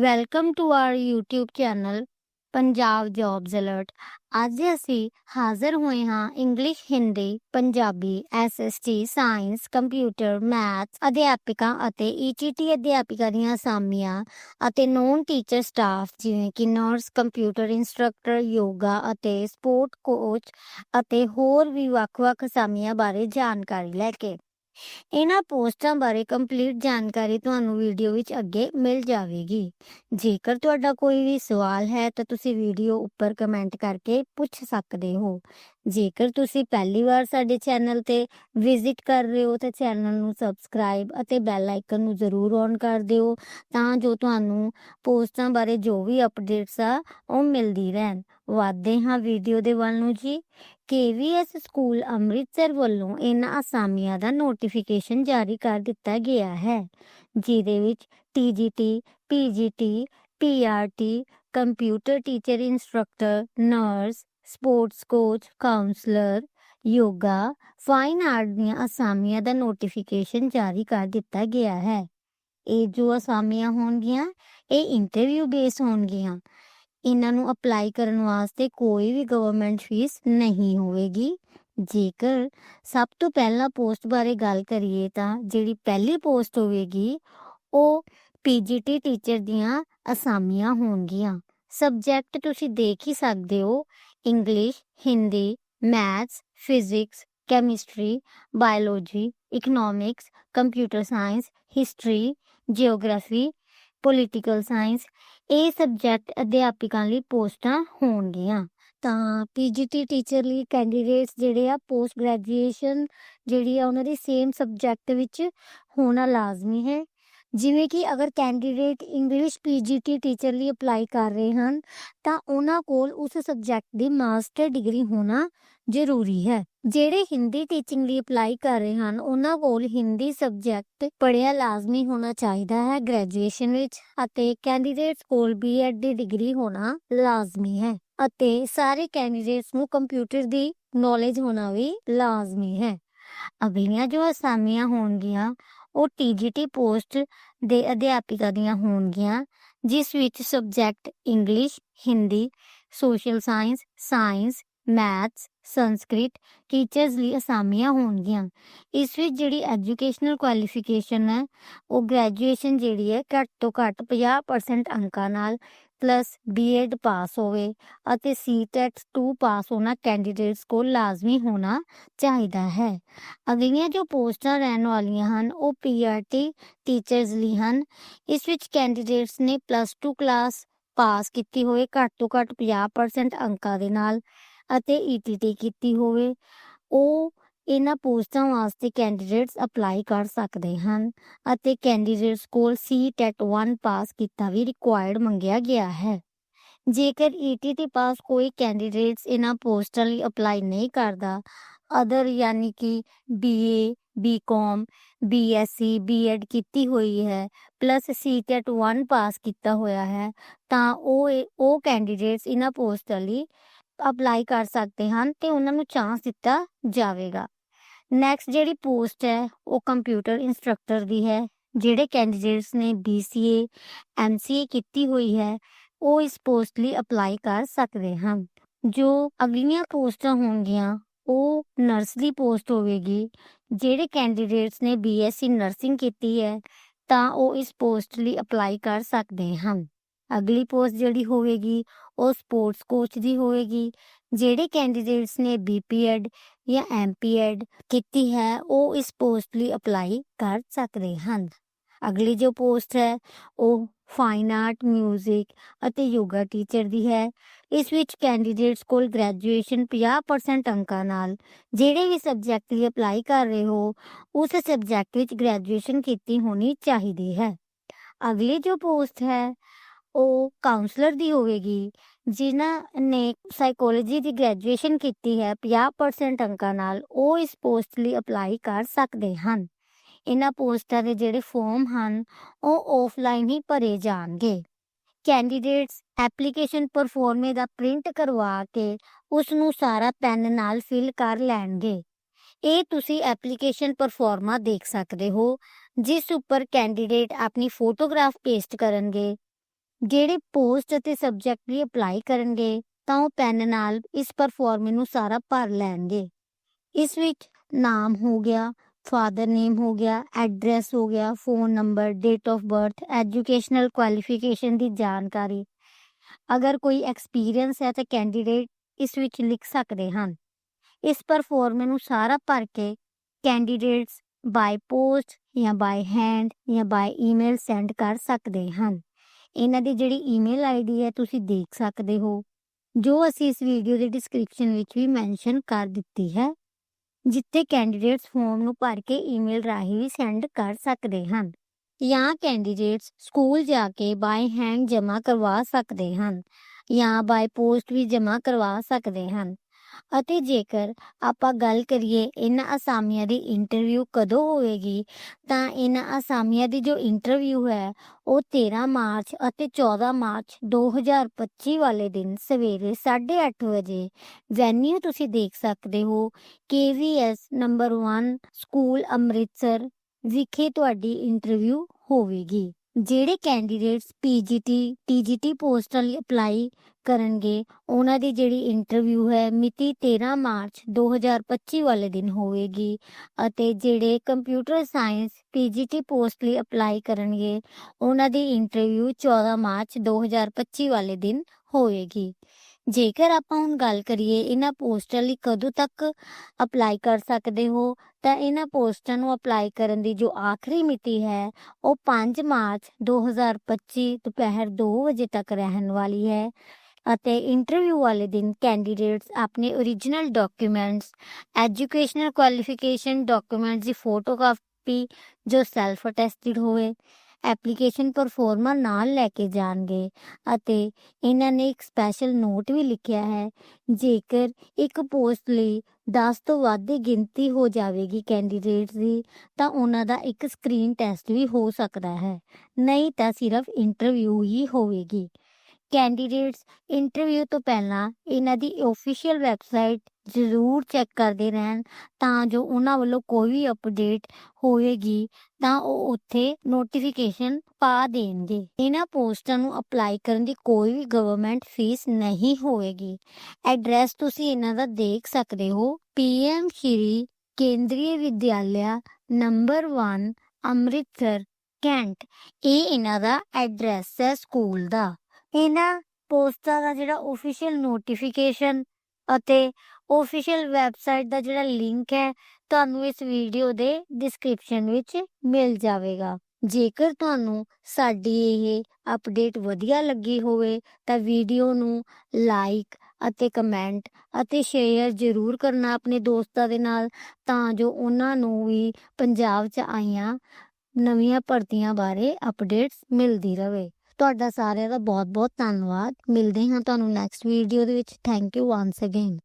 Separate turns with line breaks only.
Welcome to our YouTube channel Punjab jobs alert ਅੱਜ ਅਸੀਂ ਹਾਜ਼ਰ ਹੋਏ ਹਾਂ English Hindi Punjabi SST science computer math ਅਧਿਆਪਿਕਾਂ ਅਤੇ ETT ਅਧਿਆਪਿਕਾਂ ਦੀਆਂ ਅਸਾਮੀਆਂ ਅਤੇ ਨੌਨ ਟੀਚਰ ਸਟਾਫ ਜਿਵੇਂ ਕਿ ਨਰਸ ਕੰਪਿਊਟਰ ਇੰਸਟ੍ਰਕਟਰ ਯੋਗਾ ਅਤੇ ਸਪੋਰਟ ਕੋਚ ਅਤੇ ਹੋਰ ਵੀ ਵੱਖ-ਵੱਖ ਅਸਾਮੀਆਂ ਬਾਰੇ ਜਾਣਕਾਰੀ ਲੈ ਕੇ। ਇਹਨਾਂ ਪੋਸਟਾਂ ਬਾਰੇ ਕੰਪਲੀਟ ਜਾਣਕਾਰੀ ਤੁਹਾਨੂੰ ਵੀਡੀਓ ਵਿੱਚ ਅੱਗੇ ਮਿਲ ਜਾਵੇਗੀ। ਜੇਕਰ ਤੁਹਾਡਾ ਕੋਈ ਵੀ ਸਵਾਲ ਹੈ ਤਾਂ ਤੁਸੀਂ ਵੀਡੀਓ ਉੱਪਰ ਕਮੈਂਟ ਕਰਕੇ ਪੁੱਛ ਸਕਦੇ ਹੋ। ਜੇਕਰ ਤੁਸੀਂ ਪਹਿਲੀ ਵਾਰ ਸਾਡੇ ਚੈਨਲ ਤੇ ਵਿਜ਼ਿਟ ਕਰ ਰਹੇ ਹੋ ਤਾਂ ਚੈਨਲ ਨੂੰ ਸਬਸਕ੍ਰਾਈਬ ਅਤੇ ਬੈਲ ਆਈਕਨ ਨੂੰ ਜ਼ਰੂਰ ਔਨ ਕਰ ਦਿਓ ਤਾਂ ਜੋ ਤੁਹਾਨੂੰ ਪੋਸਟਾਂ ਬਾਰੇ ਜੋ ਵੀ ਅਪਡੇਟਸ ਆ ਉਹ ਮਿਲਦੀ ਰਹਿਣ। ਵਾਦੇ ਹਾਂ ਵੀਡੀਓ ਦੇ ਵੱਲ ਨੂੰ ਜੀ। KVS ਸਕੂਲ ਅੰਮ੍ਰਿਤਸਰ ਵੱਲੋਂ ਇਹਨਾਂ ਅਸਾਮੀਆਂ ਦਾ ਨੋਟੀਫਿਕੇਸ਼ਨ ਜਾਰੀ ਕਰ ਦਿੱਤਾ ਗਿਆ ਹੈ, ਜਿਹਦੇ ਵਿੱਚ TGT PGT PRT computer teacher instructor nurse sports coach counsellor yoga fine art ਦੀਆਂ ਅਸਾਮੀਆਂ ਦਾ ਨੋਟੀਫਿਕੇਸ਼ਨ ਜਾਰੀ ਕਰ ਦਿੱਤਾ ਗਿਆ ਹੈ। ਇਹ ਜੋ ਅਸਾਮੀਆਂ ਹੋਣਗੀਆਂ, ਇਹ ਇੰਟਰਵਿਊ ਬੇਸ ਹੋਣਗੀਆਂ। ਇਹਨਾਂ ਨੂੰ ਅਪਲਾਈ ਕਰਨ ਵਾਸਤੇ ਕੋਈ ਵੀ ਗਵਰਨਮੈਂਟ ਫੀਸ ਨਹੀਂ ਹੋਵੇਗੀ। ਜੇਕਰ ਸਭ ਤੋਂ ਪਹਿਲਾਂ ਪੋਸਟ ਬਾਰੇ ਗੱਲ ਕਰੀਏ ਤਾਂ ਜਿਹੜੀ ਪਹਿਲੀ ਪੋਸਟ ਹੋਵੇਗੀ, ਉਹ ਪੀਜੀਟੀ ਟੀਚਰ ਦੀਆਂ ਅਸਾਮੀਆਂ ਹੋਣਗੀਆਂ। ਸਬਜੈਕਟ ਤੁਸੀਂ ਦੇਖ ਹੀ ਸਕਦੇ ਹੋ English Hindi maths physics chemistry biology economics computer science history geography political science ਇਹ ਸਬਜੈਕਟ ਅਧਿਆਪਕਾਂ ਲਈ ਪੋਸਟਾਂ ਹੋਣਗੀਆਂ। ਤਾਂ ਪੀਜੀਟੀ ਟੀਚਰ ਲਈ ਕੈਂਡੀਡੇਟਸ ਜਿਹੜੇ ਆ ਪੋਸਟ ਗ੍ਰੈਜੂਏਸ਼ਨ ਜਿਹੜੀ ਆ, ਉਹਨਾਂ ਦੀ ਸੇਮ ਸਬਜੈਕਟ ਵਿੱਚ ਹੋਣਾ ਲਾਜ਼ਮੀ ਹੈ। ਜਿਵੇਂ ਕਿ ਅਗਰ ਕੈਂਡੀਡੇਟ ਇੰਗਲਿਸ਼ ਪੀਜੀਟੀ ਟੀਚਰ ਲਈ ਅਪਲਾਈ ਕਰ ਰਹੇ ਹਨ, ਤਾਂ ਉਹਨਾਂ ਕੋਲ ਉਸ ਸਬਜੈਕਟ ਦੀ ਮਾਸਟਰ ਡਿਗਰੀ ਹੋਣਾ ਜ਼ਰੂਰੀ ਹੈ। ਜਿਹੜੇ ਹਿੰਦੀ ਟੀਚਿੰਗ ਲਈ ਅਪਲਾਈ ਕਰ ਰਹੇ ਹਨ, ਉਹਨਾਂ ਕੋਲ ਹਿੰਦੀ ਸਬਜੈਕਟ ਪੜ੍ਹਿਆ ਲਾਜ਼ਮੀ ਹੋਣਾ ਚਾਹੀਦਾ ਹੈ ਗ੍ਰੈਜੂਏਸ਼ਨ ਵਿੱਚ, ਅਤੇ ਕੈਂਡੀਡੇਟਸ ਕੋਲ ਬੀਐਡ ਦੀ ਡਿਗਰੀ ਹੋਣਾ ਲਾਜ਼ਮੀ ਹੈ, ਅਤੇ ਸਾਰੇ ਕੈਂਡੀਡੇਟਸ ਨੂੰ ਕੰਪਿਊਟਰ ਦੀ ਨੌਲੇਜ ਹੋਣਾ ਵੀ ਲਾਜ਼ਮੀ ਹੈ। ਅਗਲੀਆਂ ਜੋ ਅਸਾਮੀਆਂ ਹੋਣਗੀਆਂ ਉਹ ਟੀਜੀਟੀ ਪੋਸਟ ਦੇ ਅਧਿਆਪਿਕਾ ਦੀਆਂ ਹੋਣਗੀਆਂ, ਜਿਸ ਵਿੱਚ subject English, Hindi, social science science, maths, Sanskrit, teachers ਲਈ ਅਸਾਮੀਆਂ ਹੋਣਗੀਆਂ। ਇਸ ਵਿੱਚ ਜਿਹੜੀ ਐਜੂਕੇਸ਼ਨਲ ਕੁਆਲੀਫਿਕੇਸ਼ਨ ਹੈ, ਉਹ ਗ੍ਰੈਜੂਏਸ਼ਨ ਜਿਹੜੀ ਹੈ ਘੱਟ ਤੋਂ ਘੱਟ 50% ਅੰਕਾਂ ਨਾਲ ਪਲੱਸ ਬੀਐਡ ਪਾਸ ਹੋਵੇ ਅਤੇ ਸੀਟੈਟ 2 ਪਾਸ ਹੋਣਾ ਕੈਂਡੀਡੇਟਸ ਕੋਲ ਲਾਜ਼ਮੀ ਹੋਣਾ ਚਾਹੀਦਾ ਹੈ। ਅਗਲੀਆਂ ਜੋ ਪੋਸਟਾਂ ਰਹਿਣ ਵਾਲੀਆਂ ਹਨ, ਉਹ ਪੀਆਰਟੀ ਟੀਚਰਸ ਲਈ ਹਨ। ਇਸ ਵਿੱਚ ਕੈਂਡੀਡੇਟਸ ਨੇ ਪਲੱਸ 2 ਕਲਾਸ ਪਾਸ ਕੀਤੀ ਹੋਵੇ, ਘੱਟ ਤੋਂ ਘੱਟ 50% ਅੰਕਾਂ ਦੇ ਨਾਲ ਅਤੇ ਈਟੀਟੀ ਕੀਤੀ ਹੋਵੇ। ਉਹ ਇਹਨਾਂ ਪੋਸਟਾਂ ਵਾਸਤੇ ਕੈਂਡੀਡੇਟਸ ਅਪਲਾਈ ਕਰ ਸਕਦੇ ਹਨ ਅਤੇ ਕੈਂਡੀਡੇਟਸ ਕੋਲ ਸੀਟੈਟ 1 ਪਾਸ ਕੀਤਾ ਵੀ ਰਿਕੁਆਇਰਡ ਮੰਗਿਆ ਗਿਆ ਹੈ। ਜੇਕਰ ਈਟੀਟੀ ਪਾਸ ਕੋਈ ਕੈਂਡੀਡੇਟਸ ਇਹਨਾਂ ਪੋਸਟਾਂ ਲਈ ਅਪਲਾਈ ਨਹੀਂ ਕਰਦਾ ਅਦਰ ਯਾਨੀ ਕਿ ਬੀਏ ਬੀਕਾਮ ਬੀਐਸਸੀ ਬੀਐਡ ਕੀਤੀ ਹੋਈ ਹੈ ਪਲੱਸ ਸੀਟੈਟ 1 ਪਾਸ ਕੀਤਾ ਹੋਇਆ ਹੈ, ਤਾਂ ਉਹ ਇਹ- ਉਹ ਕੈਂਡੀਡੇਟਸ ਇਹਨਾਂ ਪੋਸਟਾਂ ਲਈ ਅਪਲਾਈ ਕਰ ਸਕਦੇ ਹਨ ਤੇ ਉਹਨਾਂ ਨੂੰ ਚਾਂਸ ਦਿੱਤਾ ਜਾਵੇਗਾ। ਨੈਕਸਟ ਜਿਹੜੀ ਪੋਸਟ ਹੈ, ਉਹ ਕੰਪਿਊਟਰ ਇੰਸਟ੍ਰਕਟਰ ਦੀ ਹੈ, ਜਿਹੜੇ ਕੈਂਡੀਡੇਟਸ ਨੇ BCA MCA ਕੀਤੀ ਹੋਈ ਹੈ, ਉਹ ਇਸ ਪੋਸਟ ਲਈ ਅਪਲਾਈ ਕਰ ਸਕਦੇ ਹਨ। ਜੋ ਅਗਲੀਆਂ ਪੋਸਟਾਂ ਹੋਣਗੀਆਂ, ਉਹ ਨਰਸ ਦੀ ਪੋਸਟ ਹੋਵੇਗੀ, ਜਿਹੜੇ ਕੈਂਡੀਡੇਟਸ ਨੇ BSc ਨਰਸਿੰਗ ਕੀਤੀ ਹੈ, ਤਾਂ ਉਹ ਇਸ ਪੋਸਟ ਲਈ ਅਪਲਾਈ ਕਰ ਸਕਦੇ ਹਨ। ਅਗਲੀ ਪੋਸਟ ਜਿਹੜੀ ਹੋਵੇਗੀ, ਉਹ ਸਪੋਰਟਸ ਕੋਚ ਦੀ ਹੋਵੇਗੀ। ਜਿਹੜੇ ਕੈਂਡੀਡੇਟਸ ਨੇ ਬੀਪੀਐਡ ਜਾਂ ਐਮਪੀਐਡ ਕੀਤੀ ਹੈ, ਉਹ ਇਸ ਪੋਸਟ ਲਈ ਅਪਲਾਈ ਕਰ ਸਕਦੇ ਹਨ। ਅਗਲੀ ਜੋ ਪੋਸਟ ਹੈ, ਉਹ ਫਾਈਨ ਆਰਟ 뮤직 ਅਤੇ ਯੋਗਾ ਟੀਚਰ ਦੀ ਹੈ। ਇਸ ਵਿੱਚ ਕੈਂਡੀਡੇਟਸ ਕੋਲ ਗ੍ਰੈਜੂਏਸ਼ਨ 50% ਅੰਕਾਂ ਨਾਲ ਜਿਹੜੇ ਵੀ ਸਬਜੈਕਟ ਲਈ ਅਪਲਾਈ ਕਰ ਰਹੇ ਹੋ, ਉਸ ਸਬਜੈਕਟ ਵਿੱਚ ਗ੍ਰੈਜੂਏਸ਼ਨ ਕੀਤੀ ਹੋਣੀ ਚਾਹੀਦੀ ਹੈ। ਅਗਲੀ ਜੋ ਪੋਸਟ ਹੈ ਉਹ ਕਾਉਂਸਲਰ ਦੀ ਹੋਵੇਗੀ, ਜਿਨ੍ਹਾਂ ਨੇ ਸਾਈਕੋਲੋਜੀ ਦੀ ਗ੍ਰੈਜੂਏਸ਼ਨ ਕੀਤੀ ਹੈ 50% ਅੰਕਾਂ ਨਾਲ, ਉਹ ਇਸ ਪੋਸਟ ਲਈ ਅਪਲਾਈ ਕਰ ਸਕਦੇ ਹਨ। ਇਹਨਾਂ ਪੋਸਟਾਂ ਦੇ ਜਿਹੜੇ ਫਾਰਮ ਹਨ, ਉਹ ਆਫਲਾਈਨ ਹੀ ਭਰੇ ਜਾਣਗੇ। ਕੈਂਡੀਡੇਟਸ ਐਪਲੀਕੇਸ਼ਨ ਪਰਫਾਰਮੇ ਦਾ ਪ੍ਰਿੰਟ ਕਰਵਾ ਕੇ ਉਸ ਨੂੰ ਸਾਰਾ ਪੈਨ ਨਾਲ ਫਿਲ ਕਰ ਲੈਣਗੇ। ਇਹ ਤੁਸੀਂ ਐਪਲੀਕੇਸ਼ਨ ਪਰਫਾਰਮਾ ਦੇਖ ਸਕਦੇ ਹੋ, ਜਿਸ ਉੱਪਰ ਕੈਂਡੀਡੇਟ ਆਪਣੀ ਫੋਟੋਗ੍ਰਾਫ ਪੇਸਟ ਕਰਨਗੇ। ਜਿਹੜੇ ਪੋਸਟ ਅਤੇ ਸਬਜੈਕਟ ਲਈ ਅਪਲਾਈ ਕਰਨਗੇ, ਤਾਂ ਉਹ ਪੈਨ ਨਾਲ ਇਸ ਪਰਫਾਰਮ ਨੂੰ ਸਾਰਾ ਭਰ ਲੈਣਗੇ। ਇਸ ਵਿੱਚ ਨਾਮ ਹੋ ਗਿਆ ਫਾਦਰ ਨੇਮ ਹੋ ਗਿਆ ਐਡਰੈਸ ਹੋ ਗਿਆ phone number date of birth educational qualification ਦੀ ਜਾਣਕਾਰੀ। ਅਗਰ ਕੋਈ ਐਕਸਪੀਰੀਅੰਸ ਹੈ ਤਾਂ ਕੈਂਡੀਡੇਟ ਇਸ ਵਿੱਚ ਲਿਖ ਸਕਦੇ ਹਨ। ਇਸ ਪਰਫਾਰਮ ਨੂੰ ਸਾਰਾ ਭਰ ਕੇ ਕੈਂਡੀਡੇਟਸ ਬਾਈ ਪੋਸਟ ਜਾਂ ਬਾਈ ਹੈਂਡ ਜਾਂ ਬਾਈ ਈਮੇਲ ਸੈਂਡ ਕਰ ਸਕਦੇ ਹਨ। ਇਹਨਾਂ ਦੀ ਜਿਹੜੀ ਈਮੇਲ ਆਈਡੀ ਹੈ, ਤੁਸੀਂ ਦੇਖ ਸਕਦੇ ਹੋ, ਜੋ ਅਸੀਂ ਇਸ ਵੀਡੀਓ ਦੇ ਡਿਸਕ੍ਰਿਪਸ਼ਨ ਵਿੱਚ ਵੀ ਮੈਂਸ਼ਨ ਕਰ ਦਿੱਤੀ ਹੈ, ਜਿੱਥੇ ਕੈਂਡੀਡੇਟਸ ਫਾਰਮ ਨੂੰ ਭਰ ਕੇ ਈਮੇਲ ਰਾਹੀਂ ਵੀ ਸੈਂਡ ਕਰ ਸਕਦੇ ਹਨ, ਜਾਂ ਕੈਂਡੀਡੇਟਸ ਸਕੂਲ ਜਾ ਕੇ ਬਾਈ ਹੈਂਡ ਜਮ੍ਹਾਂ ਕਰਵਾ ਸਕਦੇ ਹਨ, ਜਾਂ ਬਾਈ ਪੋਸਟ ਵੀ ਜਮ੍ਹਾਂ ਕਰਵਾ ਸਕਦੇ ਹਨ। ਅਤੇ ਜੇਕਰ ਆਪਾਂ ਗੱਲ ਕਰੀਏ ਇਹਨਾਂ ਅਸਾਮੀਆਂ ਦੀ ਇੰਟਰਵਿਊ ਕਦੋਂ ਹੋਵੇਗੀ, ਤਾਂ ਇਹਨਾਂ ਅਸਾਮੀਆਂ ਦੀ ਜੋ ਇੰਟਰਵਿਊ ਹੈ, ਉਹ 13 ਮਾਰਚ ਅਤੇ 14 ਮਾਰਚ 2025 ਵਾਲੇ ਦਿਨ ਸਵੇਰੇ 8:30 ਵਜੇ ਵੈਨਿਊ ਤੁਸੀਂ ਦੇਖ ਸਕਦੇ ਹੋ। KVS ਨੰਬਰ 1 ਸਕੂਲ ਅੰਮ੍ਰਿਤਸਰ ਵਿਖੇ ਤੁਹਾਡੀ ਇੰਟਰਵਿਊ ਹੋਵੇਗੀ। ਜਿਹੜੇ ਕੈਂਡੀਡੇਟਸ PGT TGT ਪੋਸਟਾਂ ਲਈ ਅਪਲਾਈ ਕਰਨਗੇ, ਉਹਨਾਂ ਦੀ ਜਿਹੜੀ ਇੰਟਰਵਿਊ ਹੈ ਮਿਤੀ 13 ਮਾਰਚ 2025 ਵਾਲੇ ਦਿਨ ਹੋਵੇਗੀ ਅਤੇ ਜਿਹੜੇ ਕੰਪਿਊਟਰ ਸਾਇੰਸ PGT ਪੋਸਟ ਲਈ ਅਪਲਾਈ ਕਰਨਗੇ, ਉਹਨਾਂ ਦੀ ਇੰਟਰਵਿਊ 14 ਮਾਰਚ 2025 ਵਾਲੇ ਦਿਨ ਹੋਵੇਗੀ। ਜੇਕਰ ਆਪਾਂ ਹੁਣ ਗੱਲ ਕਰੀਏ ਇਹਨਾਂ ਪੋਸਟਾਂ ਲਈ ਕਦੋਂ ਤੱਕ ਅਪਲਾਈ ਕਰ ਸਕਦੇ ਹੋ, ਤਾਂ ਇਹਨਾਂ ਪੋਸਟਾਂ ਨੂੰ ਅਪਲਾਈ ਕਰਨ ਦੀ ਜੋ ਆਖਰੀ ਮਿਤੀ ਹੈ, ਉਹ 5 ਮਾਰਚ 2025 ਦੁਪਹਿਰ 2 ਵਜੇ ਤੱਕ ਰਹਿਣ ਵਾਲੀ ਹੈ ਅਤੇ ਇੰਟਰਵਿਊ ਵਾਲੇ ਦਿਨ ਕੈਂਡੀਡੇਟਸ ਆਪਣੇ origignal documents educational qualification documents ਦੀ ਫੋਟੋਕਾਪੀ ਜੋ ਸੈਲਫ ਅਟੈਸਟਡ ਹੋਵੇ ਐਪਲੀਕੇਸ਼ਨ ਪਰਫਾਰਮਾ ਨਾਲ ਲੈ ਕੇ ਜਾਣਗੇ ਅਤੇ ਇਹਨਾਂ ਨੇ ਇੱਕ ਸਪੈਸ਼ਲ ਨੋਟ ਵੀ ਲਿਖਿਆ ਹੈ, ਜੇਕਰ ਇੱਕ ਪੋਸਟ ਲਈ 10 ਤੋਂ ਵੱਧ ਦੀ ਗਿਣਤੀ ਹੋ ਜਾਵੇਗੀ ਕੈਂਡੀਡੇਟਸ ਦੀ, ਤਾਂ ਉਹਨਾਂ ਦਾ ਇੱਕ ਸਕਰੀਨ ਟੈਸਟ ਵੀ ਹੋ ਸਕਦਾ ਹੈ, ਨਹੀਂ ਤਾਂ ਸਿਰਫ ਇੰਟਰਵਿਊ ਹੀ ਹੋਵੇਗੀ। ਕੈਂਡੀਡੇਟਸ ਇੰਟਰਵਿਊ ਤੋਂ ਪਹਿਲਾਂ ਇਹਨਾਂ ਦੀ ਆਫੀਸ਼ੀਅਲ ਵੈਬਸਾਈਟ ਜ਼ਰੂਰ ਚੈੱਕ ਕਰਦੇ ਰਹਿਣ ਤਾਂ ਜੋ ਉਹਨਾਂ ਵੱਲੋਂ ਕੋਈ ਵੀ ਅਪਡੇਟ ਹੋਵੇਗੀ ਤਾਂ ਉਹ ਉੱਥੇ ਨੋਟੀਫਿਕੇਸ਼ਨ ਪਾ ਦੇਣਗੇ। ਇਹਨਾਂ ਪੋਸਟਾਂ ਨੂੰ ਅਪਲਾਈ ਕਰਨ ਦੀ ਕੋਈ ਵੀ ਗਵਰਨਮੈਂਟ ਫੀਸ ਨਹੀਂ ਹੋਵੇਗੀ। ਐਡਰੈਸ ਤੁਸੀਂ ਇਹਨਾਂ ਦਾ ਦੇਖ ਸਕਦੇ ਹੋ। ਪੀਐਮ ਸ਼੍ਰੀ ਕੇਂਦਰੀ ਵਿਦਿਆਲਿਆ ਨੰਬਰ 1 ਅੰਮ੍ਰਿਤਸਰ, ਕੈਂਟ। ਇਹ ਇਹਨਾਂ ਦਾ ਐਡਰੈਸ ਹੈ ਸਕੂਲ ਦਾ। ਇਹਨਾਂ ਪੋਸਟਾਂ ਦਾ ਜਿਹੜਾ ਆਫੀਸ਼ੀਅਲ ਨੋਟੀਫਿਕੇਸ਼ਨ ਅਤੇ ਆਫੀਸ਼ੀਅਲ ਵੈਬਸਾਈਟ ਦਾ ਜਿਹੜਾ ਲਿੰਕ ਹੈ, ਤੁਹਾਨੂੰ ਇਸ ਵੀਡੀਓ ਦੇ ਡਿਸਕ੍ਰਿਪਸ਼ਨ ਵਿੱਚ ਮਿਲ ਜਾਵੇਗਾ। ਜੇਕਰ ਤੁਹਾਨੂੰ ਸਾਡੀ ਇਹ ਅਪਡੇਟ ਵਧੀਆ ਲੱਗੀ ਹੋਵੇ, ਤਾਂ ਵੀਡੀਓ ਨੂੰ ਲਾਈਕ ਅਤੇ ਕਮੈਂਟ ਅਤੇ ਸ਼ੇਅਰ ਜ਼ਰੂਰ ਕਰਨਾ ਆਪਣੇ ਦੋਸਤਾਂ ਦੇ ਨਾਲ, ਤਾਂ ਜੋ ਉਹਨਾਂ ਨੂੰ ਵੀ ਪੰਜਾਬ 'ਚ ਆਈਆਂ ਨਵੀਆਂ ਭਰਤੀਆਂ ਬਾਰੇ ਅਪਡੇਟਸ ਮਿਲਦੀ ਰਹੇ ਤੁਹਾਡਾ ਸਾਰਿਆਂ ਦਾ ਬਹੁਤ ਬਹੁਤ ਧੰਨਵਾਦ। ਮਿਲਦੇ ਹਾਂ ਤੁਹਾਨੂੰ ਨੈਕਸਟ ਵੀਡੀਓ ਦੇ ਵਿੱਚ। Thank you once again